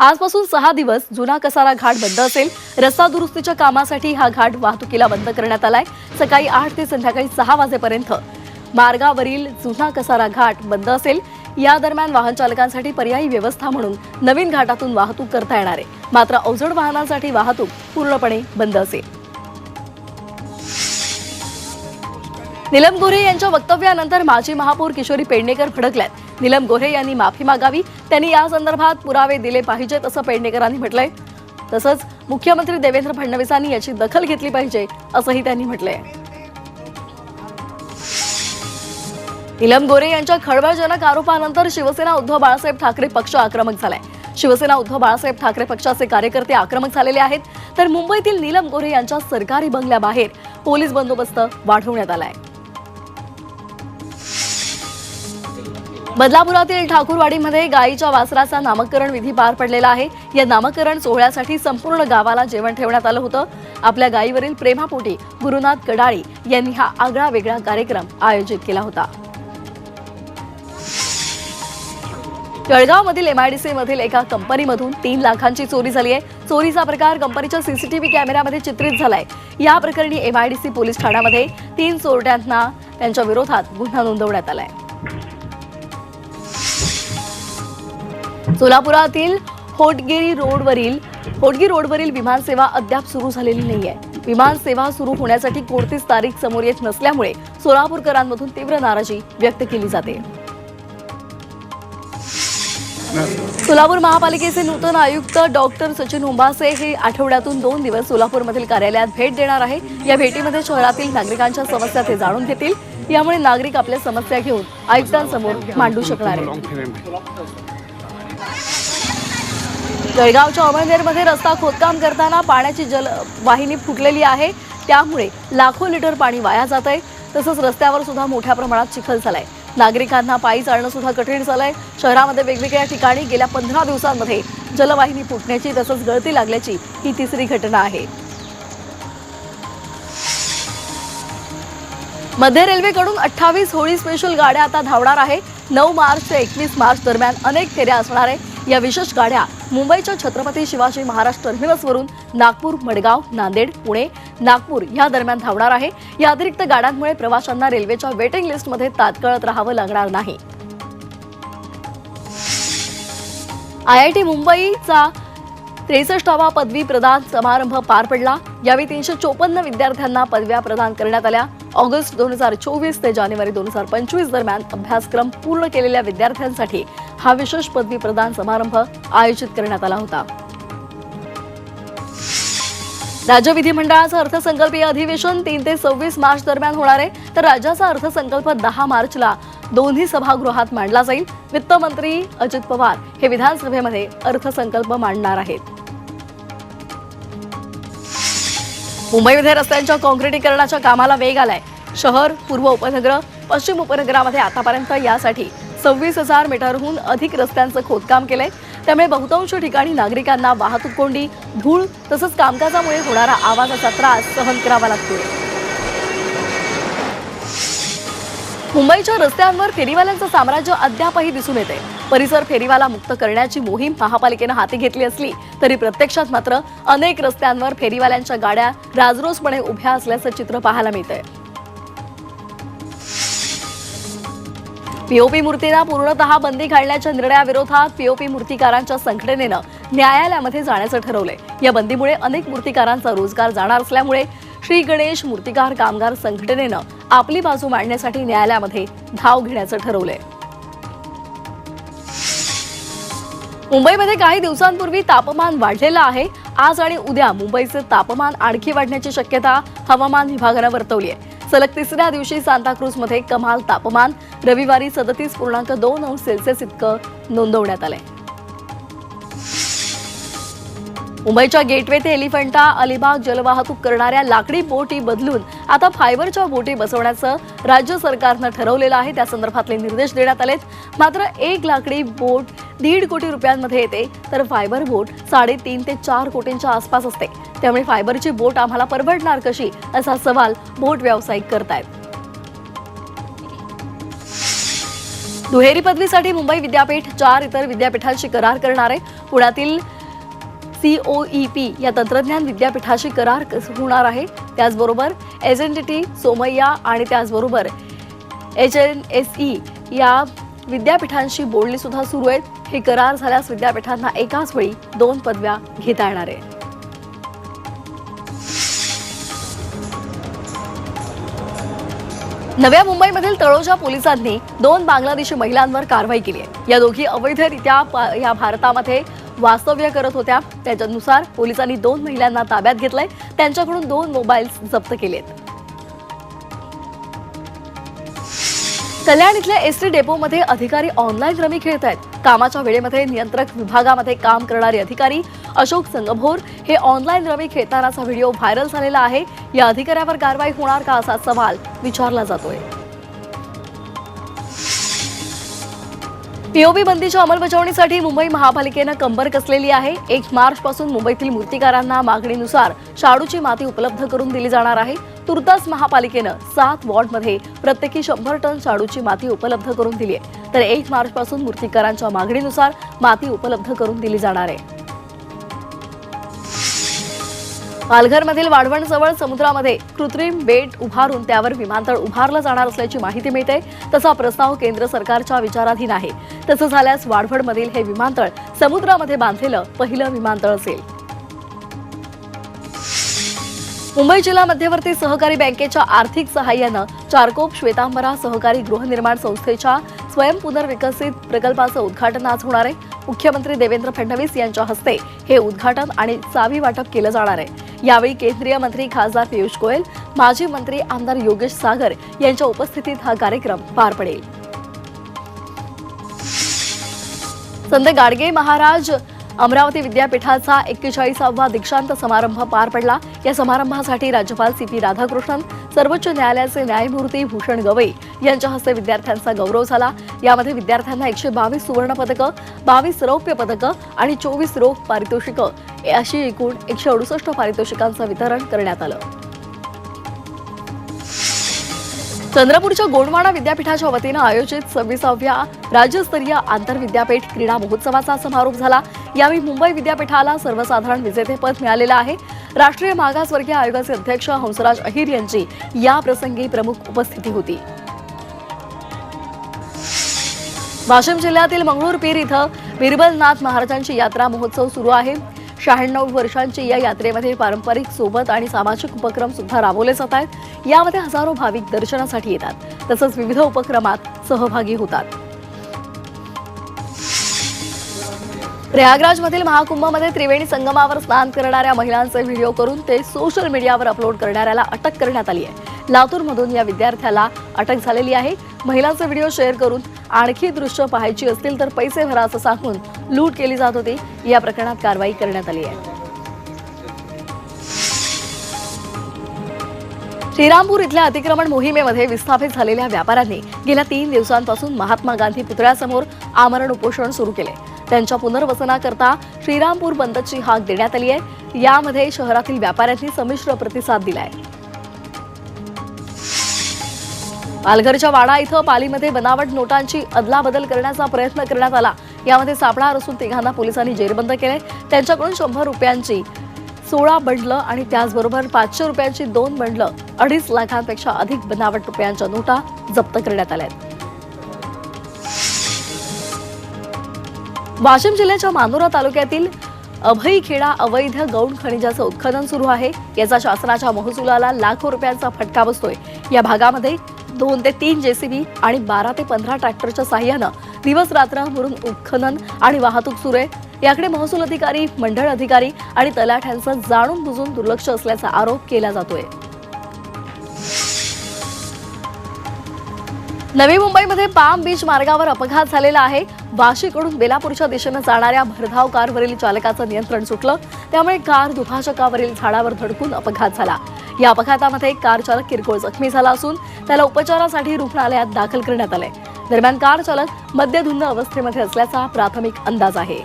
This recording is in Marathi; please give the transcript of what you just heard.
आजपासून सहा दिवस जुना कसारा घाट बंद असेल. रस्ता दुरुस्तीच्या कामासाठी हा घाट वाहतुकीला बंद करण्यात आलाय. सकाळी आठ ते संध्याकाळी सहा वाजेपर्यंत मार्गावरील जुना कसारा घाट बंद असेल. या दरम्यान वाहन चालकांसाठी पर्यायी व्यवस्था म्हणून नवीन घाटातून वाहतूक करता येणार आहे. मात्र अवजड वाहनांसाठी वाहतूक पूर्णपणे बंद असेल. निलम गोरे यांच्या वक्तव्यानंतर माजी महापौर किशोरी पेडणेकर फडकल्यात. निलम गोऱ्हे यांनी माफी मागावी. त्यांनी या संदर्भात पुरावे दिले पाहिजेत असं पेडणेकरांनी म्हटलंय. तसंच मुख्यमंत्री देवेंद्र फडणवीसांनी याची दखल घेतली पाहिजे असंही त्यांनी म्हटलंय. निलम गोरे यांच्या खळबळजनक आरोपानंतर शिवसेना उद्धव बाळासाहेब ठाकरे पक्ष आक्रमक झालाय. शिवसेना उद्धव बाळासाहेब ठाकरे पक्षाचे कार्यकर्ते आक्रमक झालेले आहेत. तर मुंबईतील नीलम गोरे यांच्या सरकारी बंगल्याबाहेर पोलीस बंदोबस्त वाढवण्यात आलाय. बदलापुरातील ठाकूरवाडीमध्ये गायीच्या वासराचा नामकरण विधी पार पडलेला आहे. या नामकरण सोहळ्यासाठी संपूर्ण गावाला जेवण ठेवण्यात आलं होतं. आपल्या गायीवरील प्रेमापोटी गुरुनाथ कडाळी यांनी हा आगळा वेगळा कार्यक्रम आयोजित केला होता. जळगावमधील एमआयडीसी मधील एका कंपनीमधून तीन लाखांची चोरी झाली आहे. चोरीचा प्रकार कंपनीच्या सीसीटीव्ही कॅमेऱ्यामध्ये चित्रित झालाय. या प्रकरणी एमआयडीसी पोलीस ठाण्यामध्ये तीन चोरट्यांना त्यांच्या विरोधात गुन्हा नोंदवण्यात आलाय. सोलापुरातील होटगिरी रोडवरील होटगी रोडवरील विमानसेवा अद्याप सुरू झालेली नाही आहे विमानसेवा सुरू होण्यासाठी कोणतीच तारीख समोर येत नसल्यामुळे सोलापूरकरांमधून तीव्र नाराजी व्यक्त केली जाते. सोलापूर महापालिकेचे नूतन आयुक्त डॉक्टर सचिन उंबासे हे आठवड्यातून दोन दिवस सोलापूरमधील कार्यालयात भेट देणार आहे या भेटीमध्ये शहरातील नागरिकांच्या समस्या ते जाणून घेतील. यामुळे नागरिक आपल्या समस्या घेऊन आयुक्तांसमोर मांडू शकणार आहेत. जळगावच्या अमळनेरमध्ये रस्ता खोदकाम करताना पाण्याची जल वाहिनी फुटलेली आहे. त्यामुळे लाखो लिटर पाणी वाया जात आहे तसंच रस्त्यावर सुद्धा मोठ्या प्रमाणात चिखल झालाय. नागरिकांना पायी चालणं सुद्धा कठीण झालंय. शहरामध्ये वेगवेगळ्या ठिकाणी गेल्या पंधरा दिवसांमध्ये जलवाहिनी फुटण्याची तसंच गळती लागल्याची ही तिसरी घटना आहे. मध्य रेल्वेकडून अठ्ठावीस होळी स्पेशल गाड्या आता धावणार आहे. नऊ मार्च ते एकवीस मार्च दरम्यान अनेक फेऱ्या असणार आहे. या विशेष गाड्या मुंबईच्या छत्रपती शिवाजी महाराज टर्मिनसवरून नागपूर मडगाव नांदेड पुणे नागपूर या दरम्यान धावणार आहे. या अतिरिक्त गाड्यांमुळे प्रवाशांना रेल्वेच्या वेटिंग लिस्टमध्ये तात्काळत राहावं लागणार नाही. आय आय टी मुंबईचा त्रेसष्टावा पदवी प्रदान समारंभ पार पडला. यावेळी तीनशे चोपन्न विद्यार्थ्यांना पदव्या प्रदान करण्यात आल्या. ऑगस्ट दोन हजार चोवीस ते जानेवारी दोन हजार पंचवीस दरम्यान अभ्यासक्रम पूर्ण केलेल्या विद्यार्थ्यांसाठी हा विशेष पदवी प्रदान समारंभ आयोजित करण्यात आला होता. राज्य विधिमंडळाचं अर्थसंकल्पीय अधिवेशन तीन ते सव्वीस मार्च दरम्यान होणार आहे. तर राज्याचा अर्थसंकल्प दहा मार्चला दोन्ही सभागृहात मांडला जाईल. वित्तमंत्री अजित पवार हे विधानसभेमध्ये अर्थसंकल्प मांडणार आहेत. मुंबईमध्ये रस्त्यांच्या काँक्रिटीकरणाच्या कामाला वेग आलाय. शहर पूर्व उपनगर पश्चिम उपनगरामध्ये आतापर्यंत यासाठी सव्वीस हजार मीटरहून अधिक रस्त्यांचं खोदकाम केलंय. त्यामुळे बहुतांश ठिकाणी नागरिकांना वाहतूक कोंडी धूळ तसंच कामकाजामुळे होणारा आवाजाचा त्रास सहन करावा लागतोय. मुंबईच्या रस्त्यांवर फेरीवाल्यांचं साम्राज्य अद्यापही दिसून येते परिसर फेरीवाला मुक्त करण्याची मोहीम महापालिकेनं हाती घेतली असली तरी प्रत्यक्षात मात्र अनेक रस्त्यांवर फेरीवाल्यांच्या गाड्या राजरोसपणे उभ्या असल्याचं चित्र पाहायला मिळतंय. पीओपी मूर्तींना पूर्णतः बंदी घालण्याच्या निर्णयाविरोधात पीओपी मूर्तिकारांच्या संघटनेनं न्यायालयामध्ये जाण्याचं ठरवलंय. या बंदीमुळे अनेक मूर्तिकारांचा रोजगार जाणार असल्यामुळे श्री गणेश मूर्तिकार कामगार संघटनेनं आपली बाजू मांडण्यासाठी न्यायालयामध्ये धाव घेण्याचं ठरवलंय. मुंबईमध्ये काही दिवसांपूर्वी तापमान वाढलेलं आहे. आज आणि उद्या मुंबईचे तापमान आणखी वाढण्याची शक्यता हवामान विभागानं वर्तवली आहे. सलग तिसऱ्या दिवशी सांताक्रूजमध्ये कमाल तापमान रविवारी सदतीस पूर्णांक दोन अंश सेल्सिअस इतकं नोंदवण्यात आलंय. मुंबईच्या गेटवे ते एलिफंटा अलिबाग जलवाहतूक करणाऱ्या लाकडी बोटी बदलून आता फायबरच्या बोटी बसवण्याचं राज्य सरकारनं ठरवलेलं आहे. त्या संदर्भातले निर्देश देण्यात आलेत. मात्र एक लाकडी बोट दीड कोटी रुपयांमध्ये येते. तर फायबर बोट साडेतीन ते चार कोटींच्या आसपास असते. त्यामुळे फायबरची बोट आम्हाला परवडणार कशी? असा सवाल बोट व्यावसायिक करतायत. दुहेरी पदवीसाठी मुंबई विद्यापीठ चार इतर विद्यापीठांशी करार करणार. आहे पुण्यातील सीओईपी या तंत्रज्ञान विद्यापीठाशी करार होणार आहे. त्याचबरोबर S N T T Somaiya आणि त्याचबरोबर एच एन एस ई या विद्यापीठांशी बोलणी सुद्धा सुरू आहेत. हे करार झाल्यास विद्यापीठांना एकाच वेळी दोन पदव्या घेता येणार आहे नव्या मुंबईमधील तळोजा पोलिसांनी दोन बांगलादेशी महिलांवर कारवाई केली आहे. या दोघी अवैधरित्या या भारतामध्ये वास्तव्य करत होत्या. त्याच्यानुसार पोलिसांनी दोन महिलांना ताब्यात घेतलंय. त्यांच्याकडून दोन मोबाईल्स जप्त केलेत कल्याण इथल्या एस टी डेपोमध्ये अधिकारी ऑनलाईन रमी खेळत आहेत कामाच्या वेळेमध्ये नियंत्रक विभागामध्ये काम करणारे अधिकारी अशोक संगभोर हे ऑनलाईन रमी खेळतानाचा व्हिडिओ व्हायरल झालेला आहे. या अधिकाऱ्यावर कारवाई होणार का असा सवाल विचारला जातोय. पीओबी बंदीच्या अंमलबजावणीसाठी मुंबई महापालिकेनं कंबर कसलेली आहे. एक मार्च पासून मुंबईतील मूर्तिकारांना मागणीनुसार शाडूची माती उपलब्ध करून दिली जाणार आहे. तुर्तास महापालिकेनं सात वॉर्डमध्ये प्रत्येकी शंभर टन शाडूची माती उपलब्ध करून दिली आहे. तर एक मार्च पासून मूर्तिकारांच्या मागणीनुसार माती उपलब्ध करून दिली जाणार आहे. पालघरमधील वाढवणजवळ समुद्रामध्ये कृत्रिम बेट उभारून त्यावर विमानतळ उभारलं जाणार असल्याची माहिती मिळते. तसा प्रस्ताव केंद्र सरकारच्या विचाराधीन आहे. तसं झाल्यास वाढवडमधील हे विमानतळ समुद्रामध्ये बांधलेलं पहिलं विमानतळ असेल. मुंबई जिल्हा मध्यवर्ती सहकारी बँकेच्या आर्थिक सहाय्यानं चारकोप श्वेतांबरा सहकारी गृहनिर्माण संस्थेच्या स्वयंपुनर्विकसित प्रकल्पाचं उद्घाटन आज होणार आहे. मुख्यमंत्री देवेंद्र फडणवीस यांच्या हस्ते हे उद्घाटन आणि चावी वाटप केलं जाणार आहे. यावेळी केंद्रीय मंत्री खासदार पियुष गोयल माजी मंत्री आमदार योगेश सागर यांच्या उपस्थितीत हा कार्यक्रम पार पडेल. संत गाडगे महाराज अमरावती विद्यापीठाचा एक्केचाळीसावा दीक्षांत समारंभ पार पडला. या समारंभासाठी राज्यपाल सी पी राधाकृष्णन सर्वोच्च न्यायालयाचे न्यायमूर्ती भूषण गवई यांच्या हस्ते विद्यार्थ्यांचा गौरव झाला. यामध्ये विद्यार्थ्यांना एकशे बावीस सुवर्ण पदकं बावीस रौप्य पदकं आणि चोवीस रोख पारितोषिकं अशी एकूण एकशे अडुसष्ट पारितोषिकांचं वितरण करण्यात आलं. चंद्रपूरच्या गोंडवाना विद्यापीठाच्या वतीनं आयोजित सव्वीसाव्या राज्यस्तरीय आंतरविद्यापीठ क्रीडा महोत्सवाचा समारोप झाला. यावेळी मुंबई विद्यापीठाला सर्वसाधारण विजेतेपद मिळालेलं आहे. राष्ट्रीय मागासवर्गीय आयोगाचे अध्यक्ष हंसराज अहिर यांची या प्रसंगी प्रमुख उपस्थिती होती. वाशिम जिल्ह्यातील मंगळूरपीर इथं बिरबलनाथ महाराजांची यात्रा महोत्सव सुरू आहे. शहाण्णव वर्षांची या यात्रेमध्ये पारंपरिक सोबत आणि सामाजिक उपक्रम सुद्धा राबवले जात आहेत. यामध्ये हजारो भाविक दर्शनासाठी येतात. तसंच विविध उपक्रमात सहभागी होतात. प्रयागराजमधील महाकुंभमध्ये त्रिवेणी संगमावर स्नान करणाऱ्या महिलांचे व्हिडिओ करून ते सोशल मीडियावर अपलोड करणाऱ्याला अटक करण्यात आली आहे. लातूरमधून या विद्यार्थ्याला अटक झालेली आहे. महिलांचे व्हिडिओ शेअर करून आणखी दृश्य पाहायची असतील तर पैसे भरा असं सांगून लूट केली जात होती. या प्रकरणात कारवाई करण्यात आली आहे. श्रीरामपूर इथल्या अतिक्रमण मोहिमेमध्ये विस्थापित झालेल्या व्यापाऱ्यांनी गेल्या तीन दिवसांपासून महात्मा गांधी पुतळ्यासमोर आमरण उपोषण सुरू केले. त्यांच्या पुनर्वसनाकरता श्रीरामपूर बंदची हाक देण्यात आली आहे. यामध्ये शहरातील व्यापाऱ्यांनी संमिश्र प्रतिसाद दिलाय. पालघरच्या वाडा इथं पालीमध्ये बनावट नोटांची अदलाबदल करण्याचा प्रयत्न करण्यात आला. यामध्ये सापळा असून तिघांना पोलिसांनी जेरबंद केले त्यांच्याकडून शंभर रुपयांची सोळा बंडलं आणि त्याचबरोबर पाचशे रुपयांची दोन बंडलं अडीच लाखांपेक्षा अधिक बनावट रुपयांच्या नोटा जप्त करण्यात आल्या वाशिम जिल्ह्याच्या मानोरा तालुक्यातील अभयखेडा अवैध गौण खनिजाचं उत्खनन सुरू आहे. याचा शासनाच्या महसुलाला लाखो रुपयांचा फटका बसतोय. या भागामध्ये दोन ते तीन जेसीबी आणि बारा ते पंधरा ट्रॅक्टरच्या साह्यानं दिवस रात्र म्हणून उत्खनन आणि वाहतूक सुरू आहे. याकडे महसूल अधिकारी मंडळ अधिकारी आणि तलाठ्यांचं जाणून बुजून दुर्लक्ष असल्याचा आरोप केला जातोय. नवी मुंबईमध्ये पाम बीच मार्गावर अपघात झालेला आहे. वाशीकडून बेलापूरच्या दिशेनं जाणाऱ्या भरधाव कारवरील चालकाचं नियंत्रण सुटलं त्यामुळे कार दुभाजकावरील झाडावर धडकून अपघात झाला. या अपघातामध्ये कार चालक किरकोळ जखमी झाला असून त्याला उपचारासाठी रुग्णालयात दाखल करण्यात आले दरम्यान कार चालक मद्यधुंद अवस्थेमध्ये असल्याचा प्राथमिक अंदाज आहे.